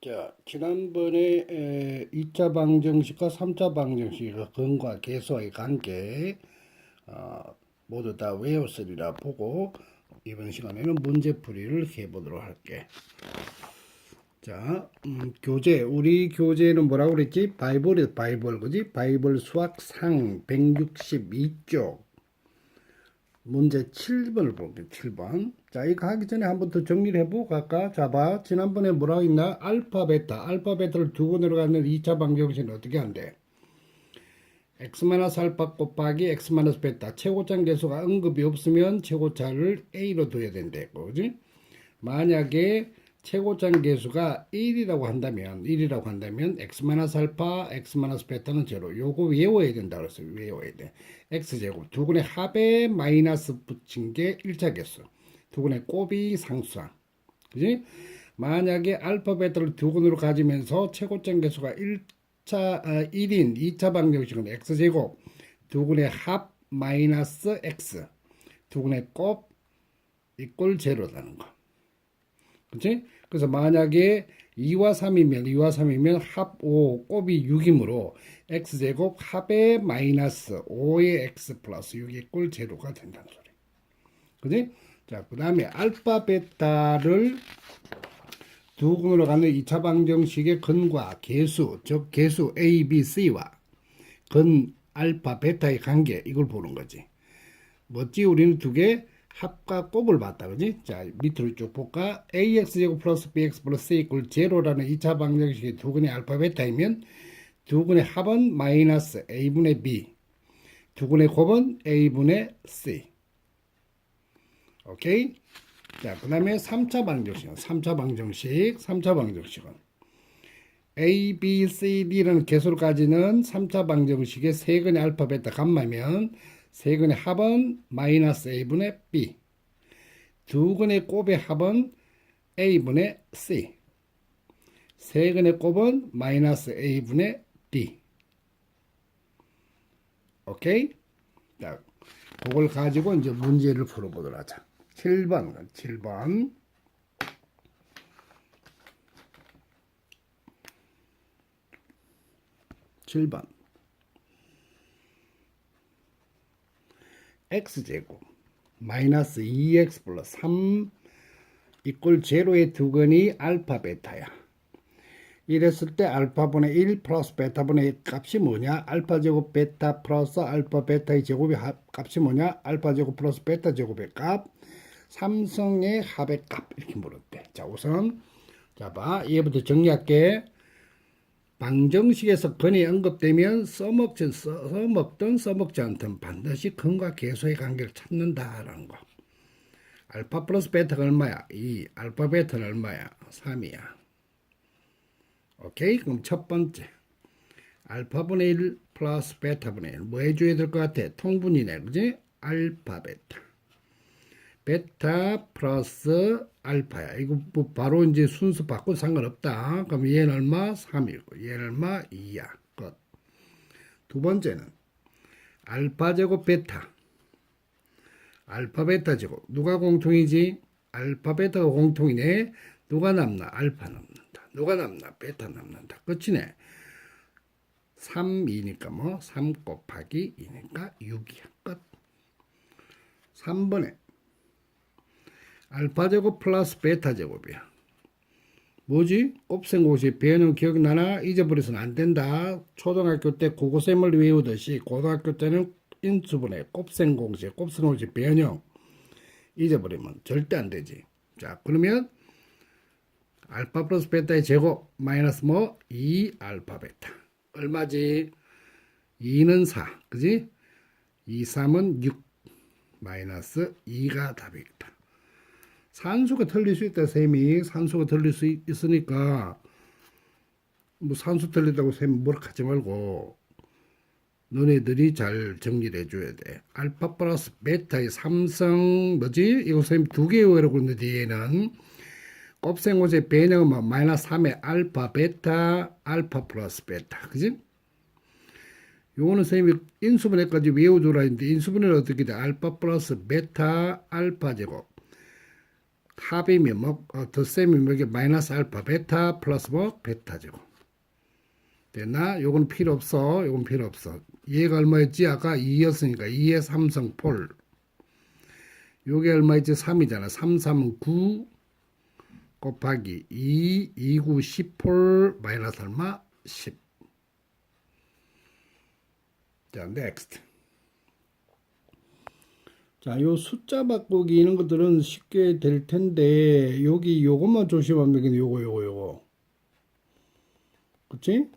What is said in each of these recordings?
자, 지난번에 에, 2차 방정식과 3차 방정식의 근과 계수와의 관계 어, 모두 다 외웠으리라 보고 이번 시간에는 문제풀이를 해보도록 할게. 자, 음, 교재 우리 교재는 뭐라고 그랬지? 바이블이 바이블 그지? 바이블 수학 상 162쪽 문제 7번을 볼게요. 7번. 자, 이거 하기 전에 한 번 더 정리를 해보고 갈까? 자, 봐. 지난번에 뭐라고 했나? 알파, 베타. 알파, 베타를 두고 내려가는 2차 방정식은 어떻게 한대? x-알파 곱하기 x-베타. 최고차 계수가 언급이 없으면 최고차를 a로 둬야 된대. 그지? 만약에 최고차 계수가 1이라고 한다면 1이라고 한다면 x-알파, x-베타는 제로. 요거 외워야 된다 그랬어. 외워야 돼. x제곱 두 군의 합에 마이너스 붙인 게 1차 계수. 두 군의 곱이 상수항. 그지? 만약에 알파 베타를 두 군으로 가지면서 최고점 계수가 1차 아, 1인 2차 방정식은 x제곱 두 군의 합 마이너스 x 두 군의 곱 이꼴 제로라는 거. 그치? 그래서 만약에 2와 3이면 2와 3이면 합 5, 곱이 6이므로 x제곱 합의 마이너스 5의 x 플러스 6의 꼴 제로가 된다는 소리. 그지? 자, 그 다음에 알파 베타를 두 군으로 가는 2차 방정식의 근과 계수, 즉 계수 a, b, c와 근 알파 베타의 관계 이걸 보는 거지. 뭐지? 우리는 두 개 합과 곱을 봤다. 그지? 자, 밑으로 쭉 볼까? ax 제곱 플러스 bx 플러스 c 이꼴 제로라는 2차 방정식의 두 근의 알파 베타이면 두 근의 합은 마이너스 a분의 b 두 근의 곱은 a분의 c 오케이? 자, 그 다음에 3차 방정식은 3차 방정식 3차 방정식은 A, B, C, D라는 개수를 가지는 3차 방정식의 세 근의 알파, 베타, 감마면 세근의 합은 마이너스 A분의 B 두 근의 곱의 합은 A분의 C 세근의 곱은 마이너스 A분의 D. 오케이? 자, 그걸 가지고 이제 문제를 풀어보도록 하자. 7번 7번. 7번 x제곱 마이너스 2x 플러스 3 이꼴 제로의 두 근이 알파 베타야. 이랬을 때 알파분의 1 플러스 베타분의 값이 뭐냐? 알파 제곱 베타 플러스 알파 베타의 제곱의 합, 값이 뭐냐? 알파 제곱 플러스 베타 제곱의 값 삼성의 합의 값 이렇게 물었대. 자 우선 자 봐. 얘부터 정리할게. 방정식에서 근이 언급되면 써먹든, 써먹든 써먹지 않든 반드시 근과 계수의 관계를 찾는다라는 거. 알파 플러스 베타가 얼마야? 2. 알파 베타는 얼마야? 3이야. 오케이? 그럼 첫 번째. 알파분의 1 플러스 베타분의 1. 뭐 해줘야 될 것 같아? 통분이네. 그지? 알파 베타. 베타 플러스 알파야. 이거 뭐 바로 이제 순서 바꿔 상관없다. 그럼 얘는 얼마? 3이고 얘는 얼마? 2야. 끝. 두 번째는 알파 제곱 베타. 알파 베타 제곱. 누가 공통이지? 알파 베타가 공통이네. 누가 남나? 알파 남는다. 누가 남나? 베타 남는다. 끝이네. 3이니까 뭐? 3 곱하기 2니까 6이야. 끝. 3번에 알파 제곱 플러스 베타 제곱이야. 뭐지? 곱셈고시 배는 기억나나? 잊어버려서는 안 된다. 초등학교 때 국어셈을 외우듯이 고등학교 때는 인수분해, 곱셈공식, 곱셈공식 변형 잊어버리면 절대 안 되지. 자, 그러면 알파 플러스 베타의 제곱 마이너스 뭐? 2 알파 베타. 얼마지? 2는 4. 그지? 2, 3은 6 마이너스 2가 답이겠다. 산소가 틀릴 수 있다 셈이 산소가 틀릴 수 있, 있으니까 뭐 산소 틀린다고 셈 뭐라 하지 말고 너네들이 잘 정리를 해줘야 돼. 알파 플러스 베타의 삼성 뭐지? 이거 셈두 개 외우고 있는데 얘는 곱셈고의 배경은 뭐 마이너스 3의 알파 베타 알파 플러스 베타 그지? 요거는 선생님이 인수분해까지 외워줘라 했는데 인수분해는 어떻게 돼? 알파 플러스 베타 알파 제곱 합이면 뭐, 어, 덧셈이면 뭐 이게 마이너스 알파, 베타 플러스 뭐 베타죠. 됐나? 요건 필요 없어. 요건 필요 없어. 얘가 얼마였지? 아까 2였으니까 2의 3성 폴. 요게 얼마였지? 3이잖아. 3, 3은 9 곱하기 2, 2, 9, 10 폴 마이너스 얼마? 10. 자, next. 자, 요 숫자 바꾸기 이런 것들은 쉽게 될 텐데 여기 요것만 조심하면 되겠네. 요거 요거 요거. 그치?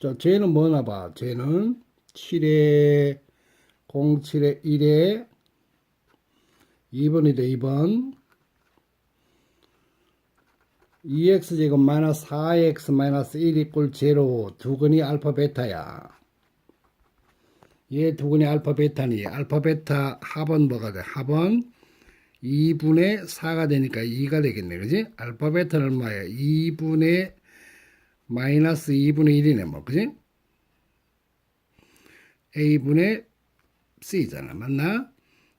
자, 쟤는 뭐나 봐. 쟤는 7에 07에 1에 2번이다 2번 2x제곱 마이너스 4x 마이너스 1 이꼴 제로 두 근이 알파 베타야 얘 두근이 알파 베타니. 알파 베타 합은 뭐가 돼? 합은 2분의 4가 되니까 2가 되겠네. 그지? 알파 베타는 얼마야? 2분의 마이너스 2분의 1이네 뭐. 그지? A분의 c잖아. 맞나?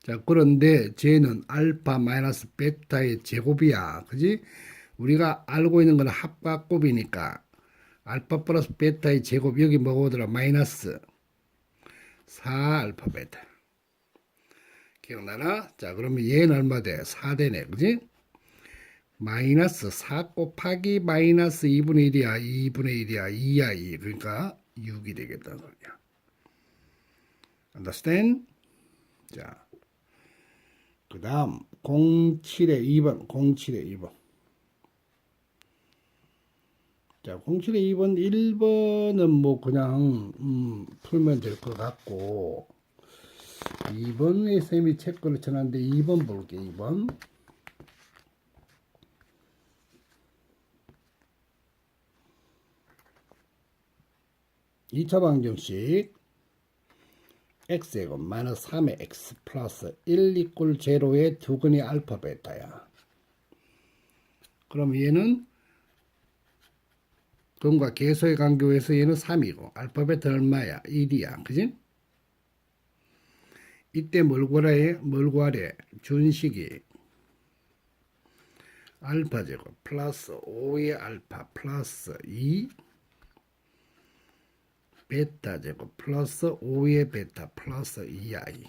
자 그런데 쟤는 알파 마이너스 베타의 제곱이야. 그지? 우리가 알고 있는 건 합과 곱이니까 알파 플러스 베타의 제곱 여기 뭐가 오더라? 마이너스 4 알파 베타 기억나나? 자 그러면 얘는 얼마 돼? 4되네 그지? 마이너스 4 곱하기 마이너스 2분의 1이야 2분의 1이야 2야 2 그러니까 6이 되겠다는 소리야 understand? 자, 그 다음 07에 2번 07에 2번 자 07에 2번 1번은 뭐 그냥 음, 풀면 될 것 같고 2번에 쌤이 체크를 쳐놨는데 2번 볼게 2번 2차 방정식 x제곱 마이너스 3의 x 플러스 1 이꼴 제로의 두근이 알파 베타야. 그럼 얘는 근과 계소의 간교에서 얘는 3이고 알파 베타는 얼마야? 1이야. 그지? 이때? 뭘 구하래? 준식이 알파 제곱 플러스 5의 알파 플러스 2 베타 제곱 플러스 5의 베타 플러스 2i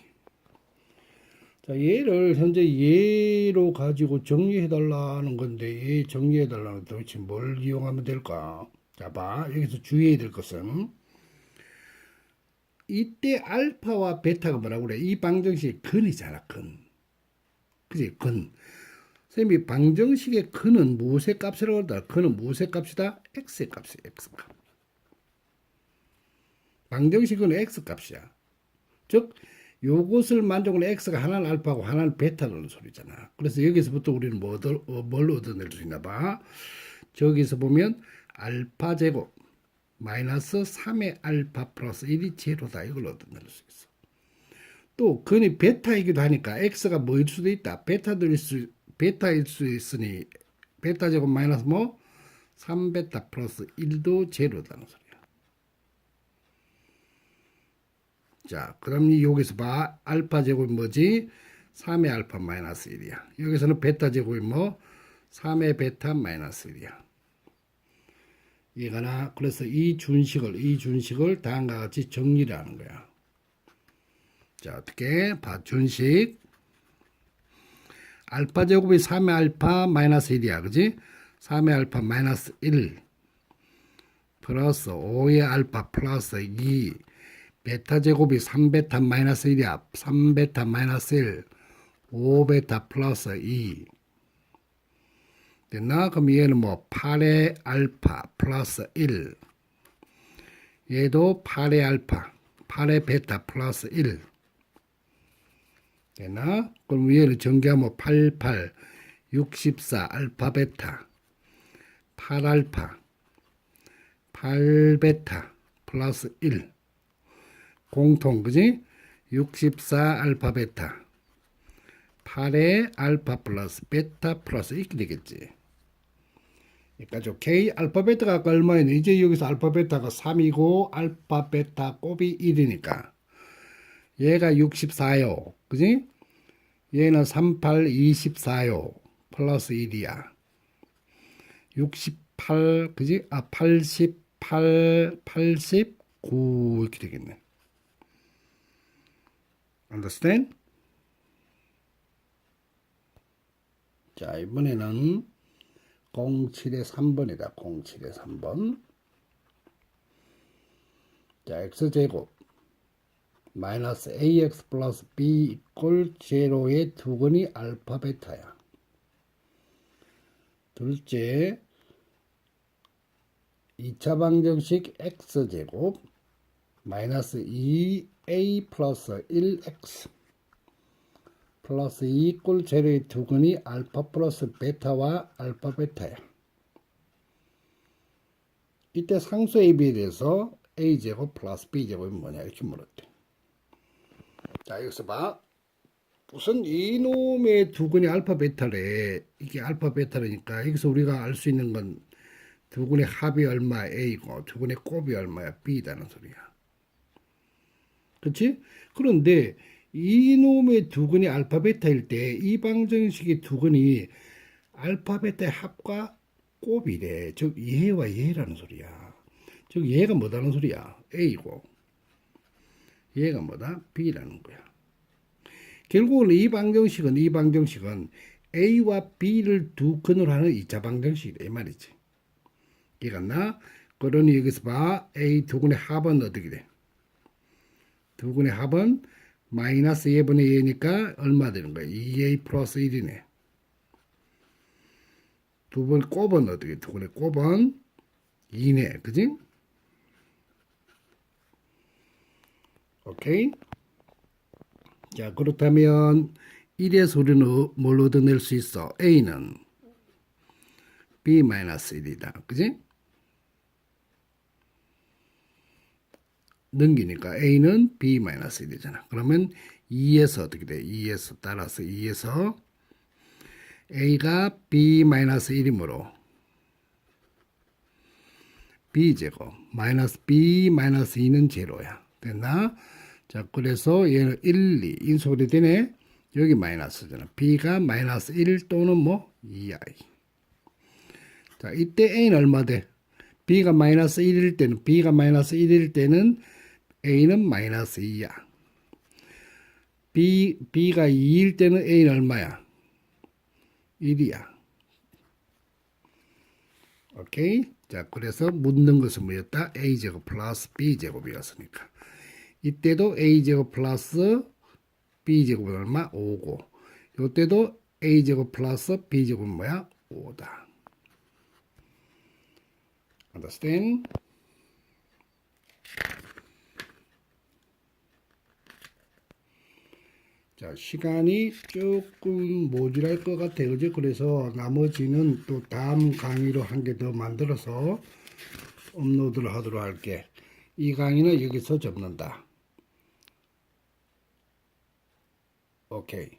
자 얘를 현재 얘로 가지고 정리해 달라는 건데 얘 정리해 달라는 도대체 뭘 이용하면 될까 자 봐. 여기서 주의해야 될 것은 이때 알파와 베타가 뭐라고 그래? 이 방정식의 근이잖아 근. 그지? 근. 선생님이 방정식의 근은 무엇의 값이라고 한다? 근은 무엇의 값이다? x의 값이 x 값. 방정식은 x 값이야. 즉 요것을 만족은 x가 하나는 알파고 하나는 베타라는 소리잖아. 그래서 여기서부터 우리는 뭐 얻어, 어, 뭘 얻어낼 수 있나 봐. 저기서 보면 알파 제곱 마이너스 3의 알파 플러스 1이 제로다. 이걸 얻어낼 수 있어. 또 근이 베타이기도 하니까 x가 뭐일 수도 있다. 베타일 수 베타일 수 있으니 베타 제곱 마이너스 뭐 3베타 플러스 1도 제로다는 소리야. 자, 그럼 여기서 봐. 알파 제곱이 뭐지? 3의 알파 마이너스 1이야. 여기서는 베타 제곱이 뭐? 3의 베타 마이너스 1이야. 이거나 그래서 이 준식을 이 준식을 다음과 같이 정리를 하는 거야. 자, 어떻게? 봐. 준식 알파 제곱이 3의 알파 마이너스 1이야. 그지? 3의 알파 마이너스 1 플러스 5의 알파 플러스 2 베타 제곱이 3베타 마이너스 1이야. 3베타 마이너스 1. 5베타 플러스 2. 됐나? 그럼 얘는 뭐 8의 알파 플러스 1. 얘도 8의 알파. 8의 베타 플러스 1. 됐나? 그럼 얘를 전개하면 88, 64 알파 베타. 8 알파. 8 베타 플러스 1. 공통 그지? 64 알파 베타 8의 알파 플러스 베타 플러스 이렇게 되겠지. 그러니까 K 알파 베타가 얼마였냐? 이제 여기서 알파 베타가 3이고 알파 베타 곱이 1이니까 얘가 64요. 그지? 얘는 38, 24요. 플러스 1이야. 68, 그지? 아, 88, 89 이렇게 되겠네. Understand? 자, 이번에는 07의 3번이다. 07의 3번. 자, x제곱 마이너스 ax 플러스 b 이꼴 제로의 두근이 알파 베타야. 둘째 2차 방정식 x제곱 마이너스 2a 플러스 1x 플러스 2꼴 제로의 두근이 알파 플러스 베타와 알파 베타야. 이때 상수 AB에 대해서 A제곱 플러스 B제곱이 뭐냐 이렇게 물었대. 자 여기서 봐. 우선 이놈의 두근이 알파 베타래. 이게 알파 베타라니까 여기서 우리가 알 수 있는 건 두근의 합이 얼마 A고 두근의 곱이 얼마야 B다는 소리야. 그렇지? 그런데 이놈의 두근이 알파 베타일 때 이 방정식의 두근이 알파 베타의 합과 곱이래. 즉 얘와 얘라는 소리야. 즉 얘가 뭐다는 소리야? A고 얘가 뭐다? B라는 거야. 결국은 이 방정식은 이 방정식은 A와 B를 두 근으로 하는 2차 방정식이다 이 말이지. 이해갔나? 그러니 여기서 봐 A 두 근의 합은 어떻게 돼? 두 근의 합은 마이너스 2분의 2니까 얼마 되는 거야? 2A 플러스 1이네. 두번 곱은 어떻게? 두 번의 곱은 2네. 그지? 오케이. 자, 그렇다면 1에서 우리는 어- 뭘 얻어낼 수 있어? A는 B-1이다. 그지? 넘기니까 A는 B-1이잖아. 그러면 2에서 어떻게 돼? 2에서 따라서 2에서 A가 B-1이므로 B제곱 마이너스 B 마이너스 2는 제로야. 됐나? 자, 그래서 얘는 1, 2 인수분해 되네. 여기 마이너스잖아. B가 마이너스 1 또는 뭐 2i. 자, 이때 A는 얼마 돼? B가 마이너스 1일 때는 B가 마이너스 1일 때는 A는 마이너스 2야. B, B가 2일 때는 A는 얼마야? 1이야. 오케이? 자, 그래서 묻는 것은 뭐였다? A제곱 플러스 B제곱이었으니까. 이때도 A제곱 플러스 B제곱은 얼마? 5고. 이때도 A제곱 플러스 B제곱은 뭐야? 5다. Understand? 시간이 조금 모자랄 것 같아. 그죠? 그래서 나머지는 또 다음 강의로 한 개 더 만들어서 업로드를 하도록 할게. 이 강의는 여기서 접는다. 오케이.